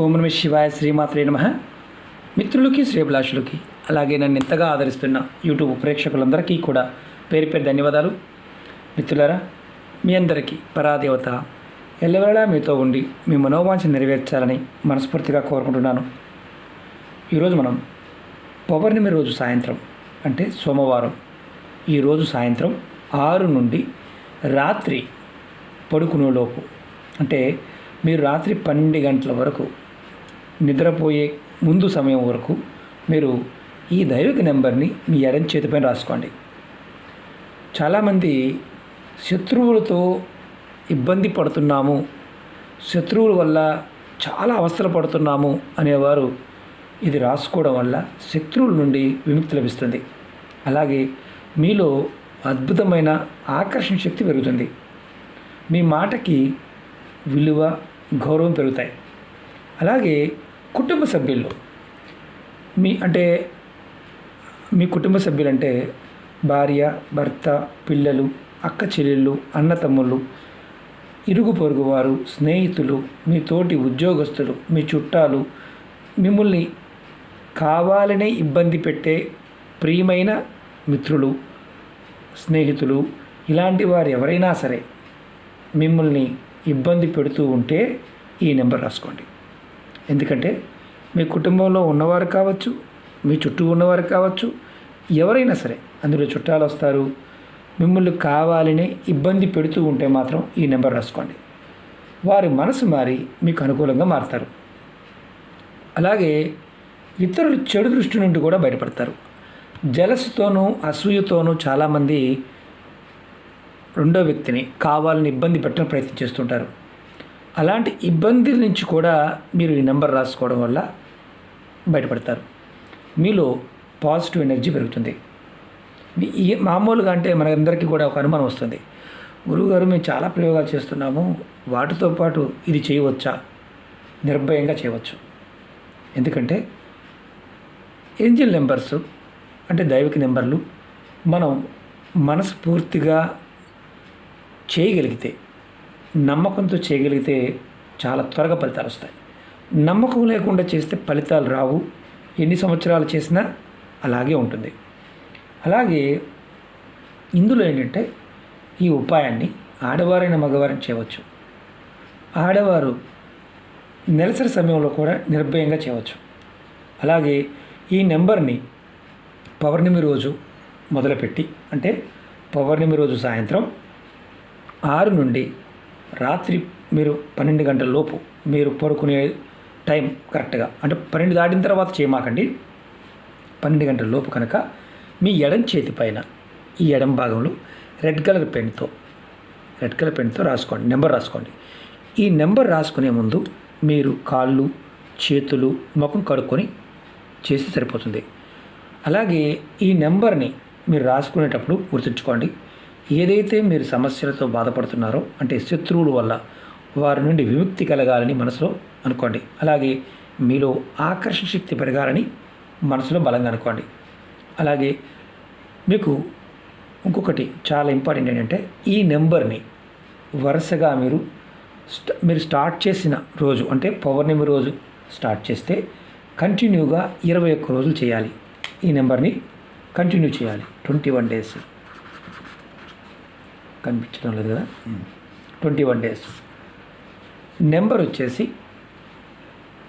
ఓం నమ శివాయ శ్రీమాత్రే నమ. మిత్రులకి శ్రీభిలాషులకి అలాగే నన్ను ఎంతగా ఆదరిస్తున్న యూట్యూబ్ ప్రేక్షకులందరికీ కూడా పేరు పేరు ధన్యవాదాలు. మిత్రులారా మీ అందరికీ పరాదేవత ఎల్లవేళలా మీతో ఉండి మీ మనోవాంఛ నెరవేర్చాలని మనస్ఫూర్తిగా కోరుకుంటున్నాను. ఈరోజు మనం పౌర్ణమి రోజు సాయంత్రం అంటే సోమవారం. ఈరోజు సాయంత్రం ఆరు నుండి రాత్రి పడుకునేలోపు అంటే మీరు రాత్రి పన్నెండు గంటల వరకు నిద్రపోయే ముందు సమయం వరకు మీరు ఈ దైవిక నెంబర్ని మీ ఎడం చేతిపైన రాసుకోండి. చాలామంది శత్రువులతో ఇబ్బంది పడుతున్నాము శత్రువుల వల్ల చాలా అవస్థలు పడుతున్నాము అనేవారు ఇది రాసుకోవడం వల్ల శత్రువుల నుండి విముక్తి లభిస్తుంది. అలాగే మీలో అద్భుతమైన ఆకర్షణ శక్తి పెరుగుతుంది. మీ మాటకి విలువ గౌరవం పెరుగుతాయి. అలాగే కుటుంబ సభ్యులు మీ అంటే మీ కుటుంబ సభ్యులంటే భార్య భర్త పిల్లలు అక్క చెల్లెళ్ళు అన్నతమ్ముళ్ళు ఇరుగు పొరుగు వారు స్నేహితులు మీ తోటి ఉద్యోగస్తులు మీ చుట్టాలు మిమ్మల్ని కావాలనే ఇబ్బంది పెట్టే ప్రియమైన మిత్రులు స్నేహితులు ఇలాంటి వారు ఎవరైనా సరే మిమ్మల్ని ఇబ్బంది పెడుతూ ఉంటే ఈ నెంబర్ రాసుకోండి. ఎందుకంటే మీ కుటుంబంలో ఉన్నవారు కావచ్చు మీ చుట్టూ ఉన్నవారు కావచ్చు ఎవరైనా సరే అందులో చుట్టాలు వస్తారు మిమ్మల్ని కావాలని ఇబ్బంది పెడుతూ ఉంటే మాత్రం ఈ నెంబర్ రాసుకోండి. వారి మనసు మారి మీకు అనుకూలంగా మారుతారు. అలాగే ఇతరులు చెడు దృష్టి నుండి కూడా బయటపడతారు. జలసుతోనూ అసూయతోనూ చాలామంది రెండో వ్యక్తిని కావాలని ఇబ్బంది పెట్టడం ప్రయత్నం చేస్తుంటారు. అలాంటి ఇబ్బందుల నుంచి కూడా మీరు ఈ నెంబర్ రాసుకోవడం వల్ల బయటపడతారు. మీలో పాజిటివ్ ఎనర్జీ పెరుగుతుంది. మామూలుగా అంటే మనందరికీ కూడా ఒక అనుమానం వస్తుంది. గురువుగారు మేము చాలా ప్రయోగాలు చేస్తున్నాము. వాటితో పాటు ఇది చేయవచ్చా? నిర్భయంగా చేయవచ్చు. ఎందుకంటే ఏంజిల్ నెంబర్స్ అంటే దైవిక నెంబర్లు మనం మనస్ఫూర్తిగా చేయగలిగితే నమ్మకంతో చేయగలిగితే చాలా త్వరగా ఫలితాలు వస్తాయి. నమ్మకం లేకుండా చేస్తే ఫలితాలు రావు. ఎన్ని సంవత్సరాలు చేసినా అలాగే ఉంటుంది. అలాగే ఇందులో ఏంటంటే ఈ ఉపాయాన్ని ఆడవారైన మగవారిని చేయవచ్చు. ఆడవారు నెలసరి సమయంలో కూడా నిర్భయంగా చేయవచ్చు. అలాగే ఈ నెంబర్ని పౌర్ణమి రోజు మొదలుపెట్టి అంటే పౌర్ణమి రోజు సాయంత్రం ఆరు నుండి రాత్రి మీరు పన్నెండు గంటల లోపు మీరు పడుకునే టైం కరెక్ట్గా అంటే పన్నెండు దాటిన తర్వాత చేయమాకండి. పన్నెండు గంటల లోపు కనుక మీ ఎడం చేతి పైన ఈ ఎడం భాగంలో రెడ్ కలర్ పెన్తో రెడ్ కలర్ పెన్తో రాసుకోండి నెంబర్ రాసుకోండి. ఈ నెంబర్ రాసుకునే ముందు మీరు కాళ్ళు చేతులు ముఖం కడుక్కొని చేస్తే సరిపోతుంది. అలాగే ఈ నెంబర్ని మీరు రాసుకునేటప్పుడు గుర్తుంచుకోండి. ఏదైతే మీరు సమస్యలతో బాధపడుతున్నారో అంటే శత్రువుల వల్ల వారి నుండి విముక్తి కలగాలని మనసులో అనుకోండి. అలాగే మీలో ఆకర్షణ శక్తి పెరగాలని మనసులో బలంగా అనుకోండి. అలాగే మీకు ఇంకొకటి చాలా ఇంపార్టెంట్ ఏంటంటే ఈ నెంబర్ని వరుసగా మీరు మీరు స్టార్ట్ చేసిన రోజు అంటే పౌర్ణమి రోజు స్టార్ట్ చేస్తే కంటిన్యూగా ఇరవై ఒక్క రోజులు చేయాలి. ఈ నెంబర్ని కంటిన్యూ చేయాలి. Twenty one days. కనిపించడం లేదు కదా? Twenty one days. నెంబర్ వచ్చేసి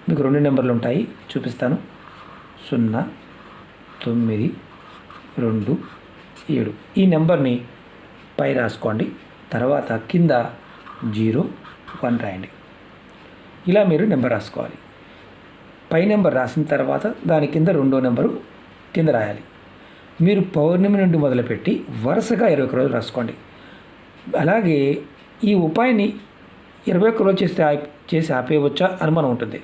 మీకు రెండు నెంబర్లు ఉంటాయి చూపిస్తాను. సున్నా తొమ్మిది రెండు ఏడు. ఈ నెంబర్ని పై రాసుకోండి. తర్వాత కింద జీరో వన్ రాయండి. ఇలా మీరు నెంబర్ రాసుకోవాలి. పై నెంబర్ రాసిన తర్వాత దాని కింద రెండో నెంబరు కింద రాయాలి. మీరు పౌర్ణమి నుండి మొదలుపెట్టి వరుసగా ఇరవై ఒక రోజులు రాసుకోండి. అలాగే ఈ ఉపాయాన్ని ఇరవై ఒక్క రోజు చేస్తే చేసి ఆపేయవచ్చా అనుమానం ఉంటుంది.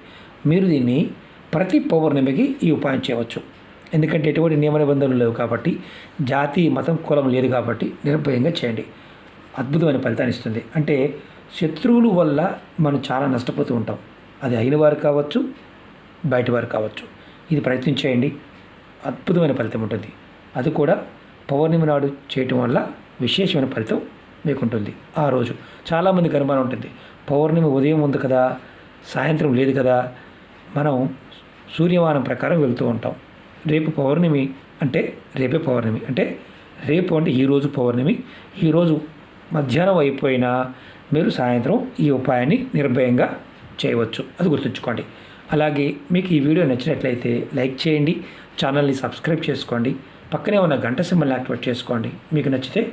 మీరు దీన్ని ప్రతి పౌర్ణమికి ఈ ఉపాయం చేయవచ్చు. ఎందుకంటే ఎటువంటి నియమ నిబంధనలు లేవు కాబట్టి జాతి మతం కులం లేదు కాబట్టి నిర్భయంగా చేయండి. అద్భుతమైన ఫలితాన్ని ఇస్తుంది. అంటే శత్రువుల వల్ల మనం చాలా నష్టపోతూ ఉంటాం. అది అయిన వారు కావచ్చు బయట వారు కావచ్చు. ఇది ప్రయత్నం చేయండి. అద్భుతమైన ఫలితం ఉంటుంది. అది కూడా పౌర్ణమి నాడు చేయటం వల్ల విశేషమైన ఫలితం మీకు ఉంటుంది ఆ రోజు. చాలామందికి అనుమానం ఉంటుంది. పౌర్ణమి ఉదయం ఉంది కదా సాయంత్రం లేదు కదా మనం సూర్యవానం ప్రకారం వెళ్తూ ఉంటాం. రేపు పౌర్ణమి అంటే రేపే పౌర్ణమి. అంటే రేపు అంటే ఈరోజు పౌర్ణమి. ఈరోజు మధ్యాహ్నం అయిపోయినా మీరు సాయంత్రం ఈ ఉపాయాన్ని నిర్భయంగా చేయవచ్చు. అది గుర్తుంచుకోండి. అలాగే మీకు ఈ వీడియో నచ్చినట్లయితే లైక్ చేయండి ఛానల్ని సబ్స్క్రైబ్ చేసుకోండి పక్కనే ఉన్న గంట సింబల్ని యాక్టివేట్ చేసుకోండి. మీకు నచ్చితే